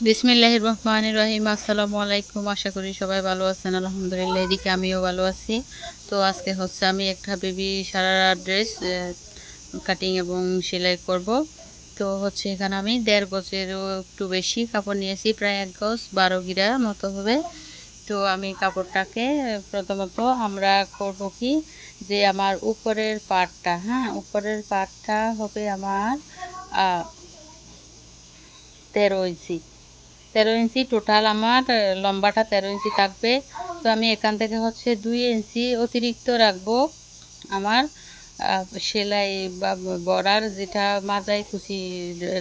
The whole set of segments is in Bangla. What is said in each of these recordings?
বিসমিল্লাহ রহমান রহিম। আসসালামু আলাইকুম। আশা করি সবাই ভালো আছেন। আলহামদুলিল্লাহ, এদিকে আমিও ভালো আছি। তো আজকে হচ্ছে আমি একটা বেবি সারারা ড্রেস কাটিং এবং সেলাই করব। তো হচ্ছে এখানে আমি দেড় গজেরও একটু বেশি কাপড় নিয়েছি, প্রায় এক গজ, বারো গিরা মতো হবে। তো আমি কাপড়টাকে প্রথমত আমরা করব কি যে আমার উপরের পাটটা হ্যাঁ উপরের পাটটা হবে আমার তেরো ইঞ্চি। তেরো ইঞ্চি টোটাল আমার লম্বাটা তেরো ইঞ্চি থাকবে। তো আমি এখান থেকে হচ্ছে দুই ইঞ্চি অতিরিক্ত রাখব আমার সেলাই বা বড়ার যেটা মাজায় খুশি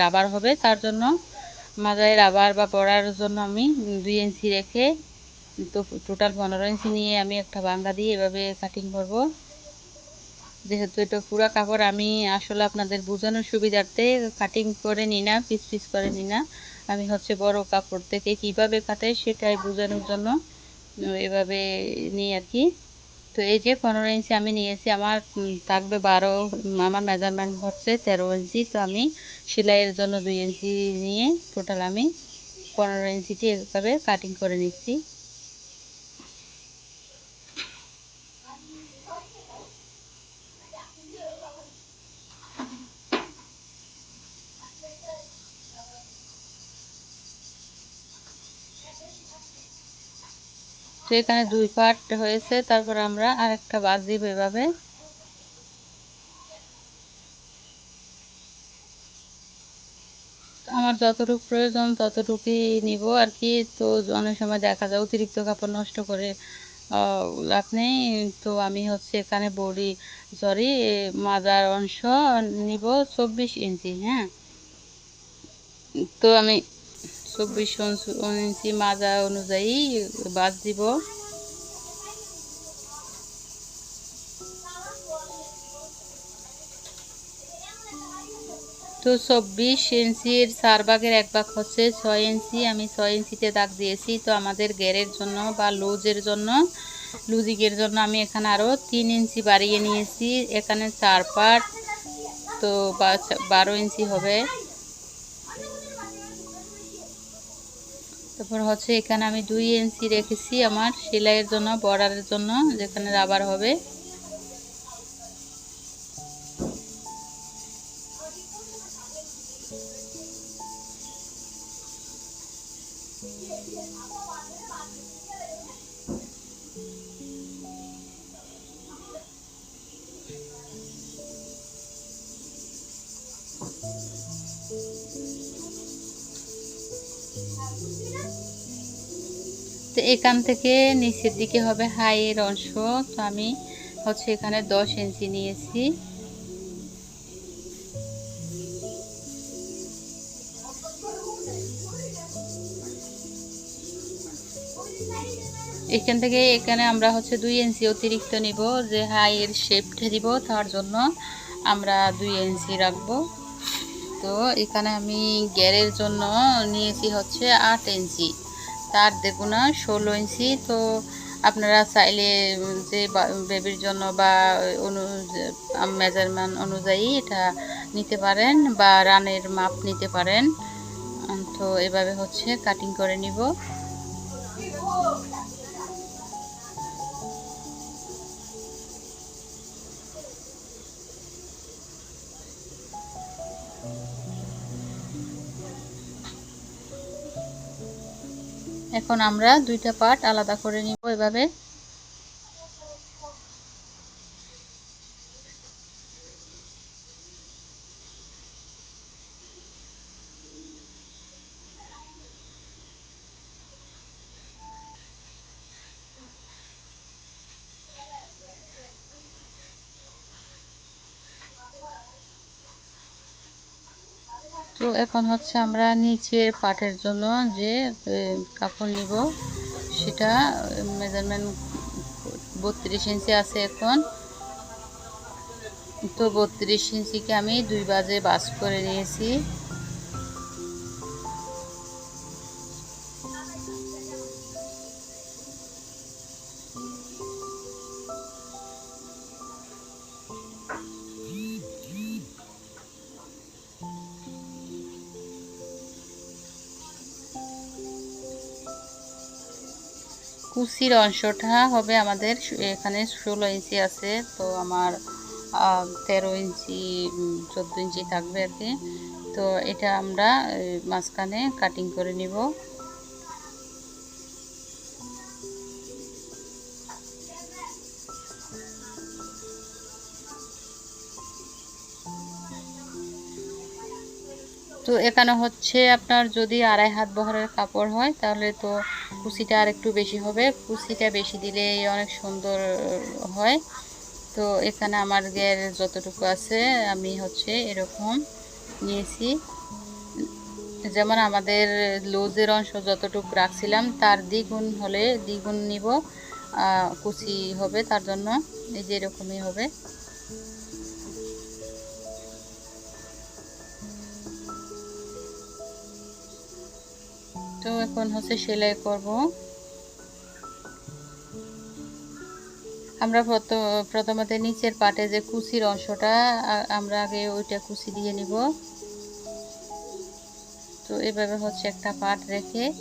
রাবার হবে তার জন্য। মাজায় রাবার বা বড়ার জন্য আমি দুই ইঞ্চি রেখে তো টোটাল পনেরো ইঞ্চি নিয়ে আমি একটা বাঙ্গা দিয়ে এভাবে কাটিং করব। যেহেতু এটা পুরা কাপড়, আমি আসলে আপনাদের বোঝানোর সুবিধার্থে কাটিং করে নিই না পিস পিস করে নিই না। আমি হচ্ছে বড় কাপড় থেকে কীভাবে কাটাই সেটাই বোঝানোর জন্য এভাবে নিই আর কি। তো এই যে পনেরো ইঞ্চি আমি নিয়েছি, আমার থাকবে বারো, আমার মেজারমেন্ট হচ্ছে তেরো ইঞ্চি, তো আমি সেলাইয়ের জন্য দুই ইঞ্চি নিয়ে টোটাল আমি পনেরো ইঞ্চিটি এভাবে কাটিং করে নিচ্ছি। তো এখানে দুই পার্ট হয়েছে, তারপর আমরা আরেকটা বাদ দিব এভাবে। আমার যতটুকু প্রয়োজন ততটুকুই নিব আর কি। তো অনেক সময় দেখা যায় অতিরিক্ত কাপড় নষ্ট করে লাভ নেই। তো আমি হচ্ছে এখানে বড়ি সরি মাজার অংশ নিব চব্বিশ ইঞ্চি হ্যাঁ? তো আমি চব্বিশ ইঞ্চি মাজা অনুযায়ী বাদ দিব। তো চব্বিশ ইঞ্চির চার ভাগের এক ভাগ হচ্ছে ছয় ইঞ্চি। আমি ছয় ইঞ্চিতে দাগ দিয়েছি, তো আমাদের গেরের জন্য বা লুজের জন্য, লুজিকের জন্য আমি এখানে আরও তিন ইঞ্চি বাড়িয়ে নিয়েছি। এখানে চার পাট তো বারো ইঞ্চি হবে। তারপর হচ্ছে এখানে আমি দুই ইঞ্চি রেখেছি আমার সেলাইয়ের জন্য, বর্ডারের জন্য, যেখানে রাবার হবে। তো এখান থেকে নিচের দিকে হবে হাইয়ের অংশ। তো আমি হচ্ছে এখানে দশ ইঞ্চি নিয়েছি। এখান থেকে এখানে আমরা হচ্ছে দুই ইঞ্চি অতিরিক্ত নিব, যে হাইয়ের শেপটা দিব, তার জন্য আমরা দুই ইঞ্চি রাখব। তো এখানে আমি গ্যারের জন্য নিয়েছি হচ্ছে আট ইঞ্চি। তার দেখুনা ষোলো ইঞ্চি। তো আপনারা চাইলে যে বেবির জন্য বা অনু মেজারমেন্ট অনুযায়ী এটা নিতে পারেন বা রানের মাপ নিতে পারেন। তো এভাবে হচ্ছে কাটিং করে নিব। এখন আমরা দুইটা পার্ট আলাদা করে নিব এভাবে। তো এখন হচ্ছে আমরা নিচের পাটের জন্য যে কাপড় নিব, সেটা মেজারমেন্ট বত্রিশ ইঞ্চি আছে এখন। তো বত্রিশ ইঞ্চিকে আমি দুই বাজে বাস করে নিয়েছি। কুচির অংশটা হবে আমাদের এখানে ষোলো ইঞ্চি আছে, তো আমার তেরো ইঞ্চি চোদ্দ ইঞ্চি থাকবে আর কি। তো এটা আমরা মাঝখানে কাটিং করে নিব। তো এখানে হচ্ছে আপনার যদি আড়াই হাত বহরের কাপড় হয়, তাহলে তো কুচিটা আর একটু বেশি হবে। কুচিটা বেশি দিলে অনেক সুন্দর হয়। তো এখানে আমার গের যতটুকু আছে, আমি হচ্ছে এরকম নিয়েছি। যেমন আমাদের লোজের অংশ যতটুকু রাখছিলাম, তার দ্বিগুণ হলে দ্বিগুণ নিব কুচি হবে তার জন্য। এই যে এরকমই হবে। তো এখন হচ্ছে সেলাই করব। আমরা প্রথ- প্রথমত নিচের পাটে যে কুচির অংশটা আমরা আগে ওইটা কুচি দিয়ে নিব। তো এভাবে হচ্ছে একটা পাট রেখে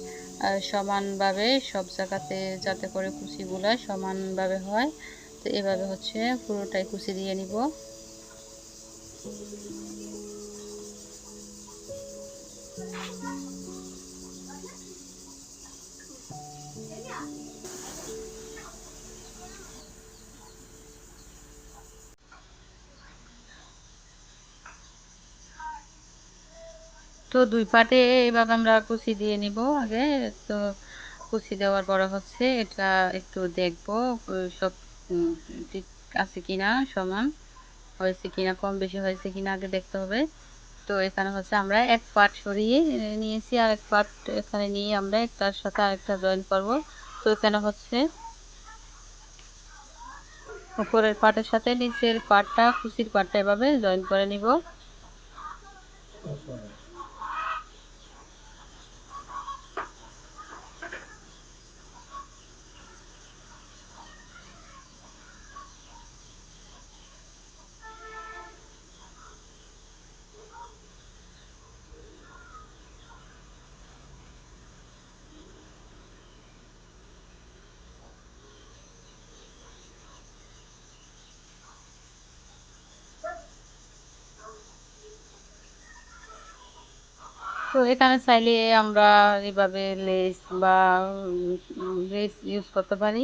সমানভাবে সব জায়গাতে যাতে করে কুচিগুলো সমানভাবে হয়, তো এভাবে হচ্ছে পুরোটাই কুচি দিয়ে নিব। তো দুই পাটে এভাবে আমরা কুচি দিয়ে নিব আগে। তো কুচি দেওয়ার পরে হচ্ছে এটা একটু দেখব, সব ঠিক আছে কিনা, সমান হয়েছে কিনা, কম বেশি হয়েছে কিনা আগে দেখতে হবে। তো এখানে হচ্ছে আমরা এক পাট সরিয়ে নিয়েছি, আর এক পাট এখানে নিয়ে আমরা একটার সাথে আরেকটা জয়েন করব। তো এখানে হচ্ছে উপরের পাটের সাথে নিচের পাটটা, কুচির পাটটা এভাবে জয়েন করে নিব। তো এখানে চাইলে আমরা এভাবে লেস বা লেস ইউজ করতে পারি।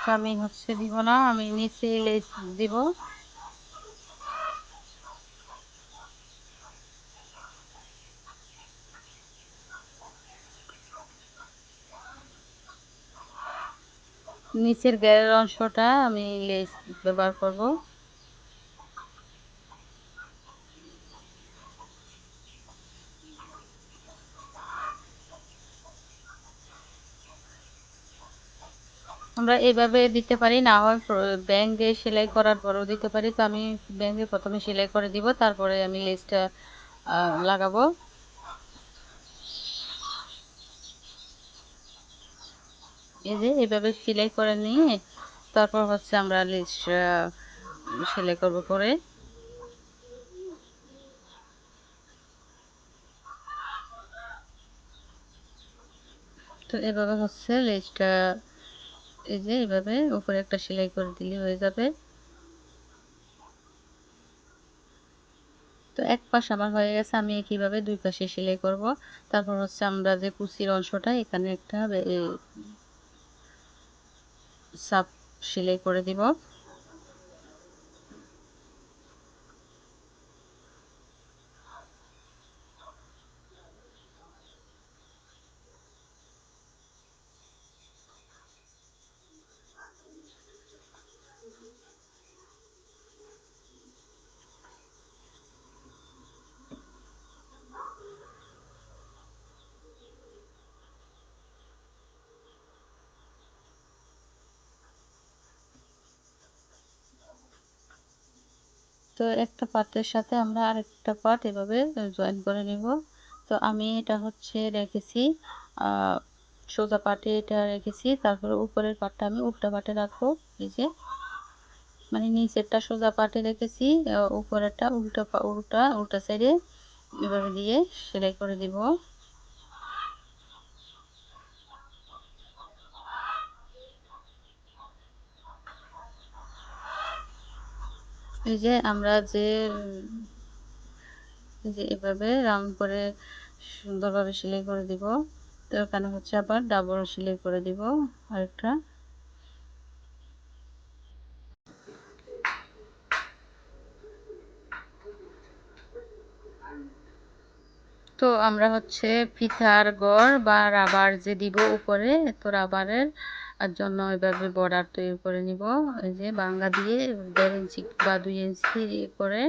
তো আমি হচ্ছে দিব না, আমি নিচে লেস দিব। নিচের গ্যারের অংশটা আমি লেস ব্যবহার করব। আমরা এভাবে দিতে পারি, না হয় ব্যাঙ্গে সেলাই করার পরেও দিতে পারি। তো আমি ব্যাঙ্গে প্রথমে সেলাই করে দিব, তারপরে আমি লেসটা লাগাবো। এই যে এভাবে সেলাই করে নিয়ে, তারপর হচ্ছে আমরা লেস সেলাই করব করে। তো এভাবে হচ্ছে লেসটা এই যে এভাবে উপরে একটা সেলাই করে দিলে হয়ে যাবে। তো এক পাশ আমার হয়ে গেছে, আমি একইভাবে দুই পাশে সেলাই করব। তারপর হচ্ছে আমরা যে কুচির অংশটা, এখানে একটা সাপ সেলাই করে দিব। তো একটা পাত্রের সাথে আমরা আরেকটা পার্ট এভাবে জয়েন করে নেব। তো আমি এটা হচ্ছে রেখেছি সোজা পাটে এটা রেখেছি, তারপরে উপরের পাটটা আমি উল্টা পাটে রাখব, এই যে। মানে নিচেরটা সোজা পাটে রেখেছি উপরেরটা উল্টা উল্টা উল্টা সাইডে এভাবে দিয়ে সেলাই করে দিব। এই যে আমরা যে যে এভাবে রাউন্ড করে সুন্দরভাবে সেলাই করে দিব। তো এখানে হচ্ছে আবার ডাবল সেলাই করে দিব আরেকটা। তো আমরা হচ্ছে ফিতার গড় বা রাবার যে দিব উপরে, তো রাবারের জন্য এভাবে বর্ডার তৈরি করে নিব। এই যে বাংলা দিয়ে দেড় ইঞ্চি বা দুই ইঞ্চি করে,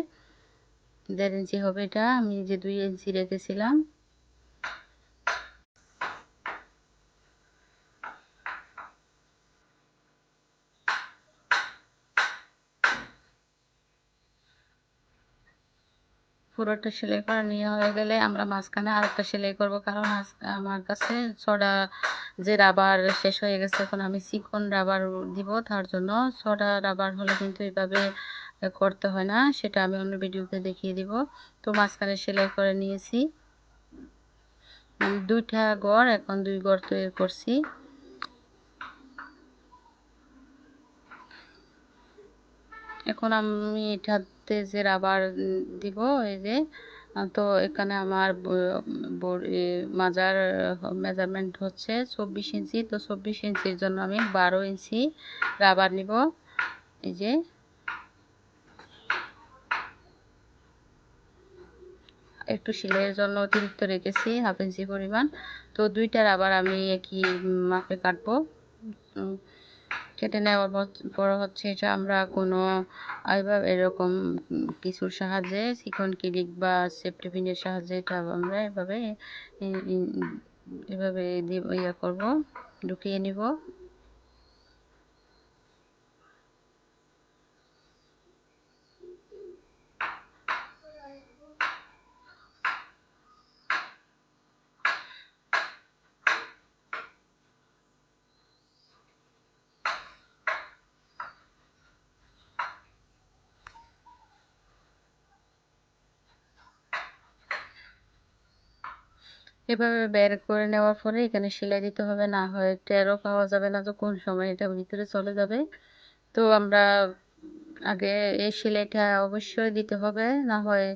দেড় ইঞ্চি হবে এটা। আমি যে দুই ইঞ্চি রেখেছিলাম পুরোটা সেলাই করা নিয়ে হয়ে গেলে আমরা মাঝখানে আরেকটা সেলাই করব। কারণ আমার কাছে ছটা যে রাবার শেষ হয়ে গেছে, এখন আমি চিকন রাবার দিব। তার জন্য ছটা রাবার হলে কিন্তু এইভাবে করতে হয় না, সেটা আমি অন্য ভিডিওতে দেখিয়ে দিব। তো মাঝখানে সেলাই করে নিয়েছি। দুইটা গড়, এখন দুই গড় তৈরি করছি। এখন আমি এটাতে যে রাবার দিব, এই যে তো এখানে আমার মাজার মেজারমেন্ট হচ্ছে চব্বিশ ইঞ্চি। তো চব্বিশ ইঞ্চির জন্য আমি বারো ইঞ্চি রাবার নিব। এই যে, একটু সেলাইয়ের জন্য অতিরিক্ত রেখেছি, হাফ ইঞ্চি পরিমাণ। তো দুইটা রাবার আমি একই মাপে কাটবো। কেটে নেওয়ার পর হচ্ছে এটা আমরা কোনো এরকম কিছুর সাহায্যে চিকন ক্লিক বা সেফটি পিনের সাহায্যে এটা আমরা এভাবে এভাবে ইয়ে করব, ঢুকিয়ে নিব। এভাবে বের করে নেওয়ার পরে এখানে সেলাই দিতে হবে, না হয় টেরও পাওয়া যাবে না তো কোন সময় এটা ভিতরে চলে যাবে। তো আমরা আগে এই সেলাইটা অবশ্যই দিতে হবে, না হয়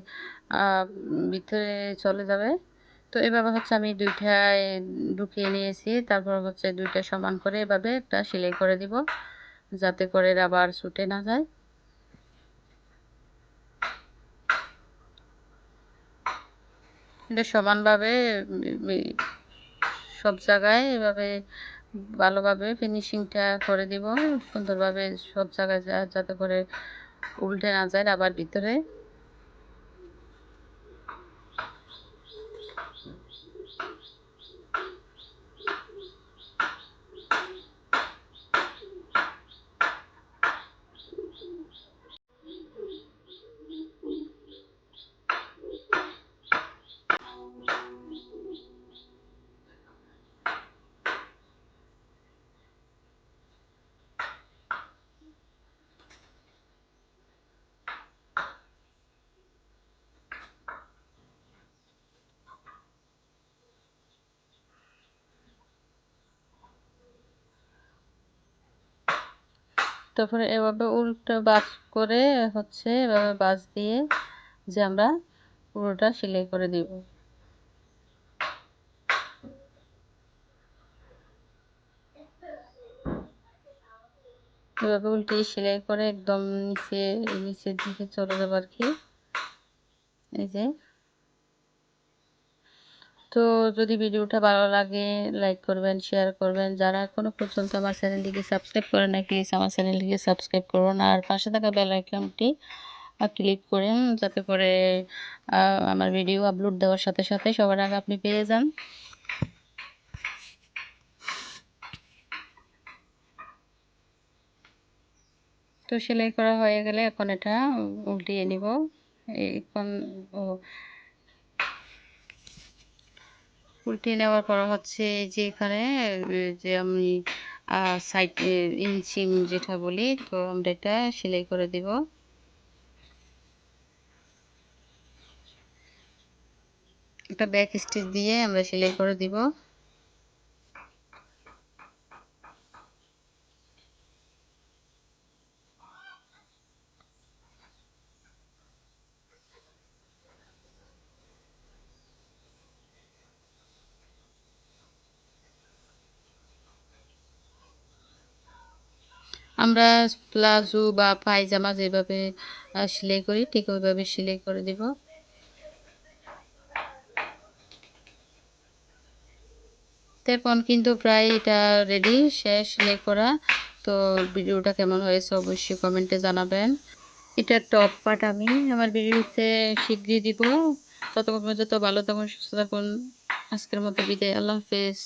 ভিতরে চলে যাবে। তো এভাবে হচ্ছে আমি দুইটায় ঢুকিয়ে নিয়েছি, তারপর হচ্ছে দুইটা সমান করে এভাবে একটা সেলাই করে দিব, যাতে করে আবার ছুটে না যায়। এটা সমানভাবে সব জায়গায় এভাবে ভালোভাবে ফিনিশিংটা করে দিব, সুন্দরভাবে সব জায়গায় যাতে করে উল্টে না যায় আবার ভিতরে। তারপরে এভাবে উল্টো বাস করে হচ্ছে এভাবে বাস দিয়ে যে আমরা পুরোটা সেলাই করে দিব। এভাবে উল্টে সেলাই করে একদম নিচে, নিচের দিকে চলে যাব আর কি। এই যে। তো যদি ভিডিওটা ভালো লাগে লাইক করবেন শেয়ার করবেন। যারা এখনও পর্যন্ত আমার চ্যানেলটিকে সাবস্ক্রাইব করে না প্লিজ আমার চ্যানেলটিকে সাবস্ক্রাইব করুন। আর পাশে থাকা বেল আইকনটি ক্লিক করেন, যাতে করে আমার ভিডিও আপলোড দেওয়ার সাথে সাথে সবার আগে আপনি পেয়ে যান। তো সেলাই করা হয়ে গেলে এখন এটা উল্টিয়ে নিব। এখন ও উল্টে নেওয়ার পর হচ্ছে যে এখানে যে আমি সাইড ইঞ্চিম যেটা বলি, তো আমরা এটা সেলাই করে দেব। একটা ব্যাক স্টিচ দিয়ে আমরা সেলাই করে দিব। আমরা প্লাজো বা পায়জামা যেভাবে সেলাই করি, ঠিক ওইভাবে সেলাই করে দিব। এখন কিন্তু প্রায় এটা রেডি শেষ, সেলাই করা। তো ভিডিওটা কেমন হয়েছে অবশ্যই কমেন্টে জানাবেন। এটা টপ পার্ট আমি আমার ভিডিওতে শীঘ্রই দিব। ততক্ষণ পর্যন্ত ভালো থাকুন, সুস্থ থাকুন। আজকের মতো বিদায়, আল্লাহ হাফেজ।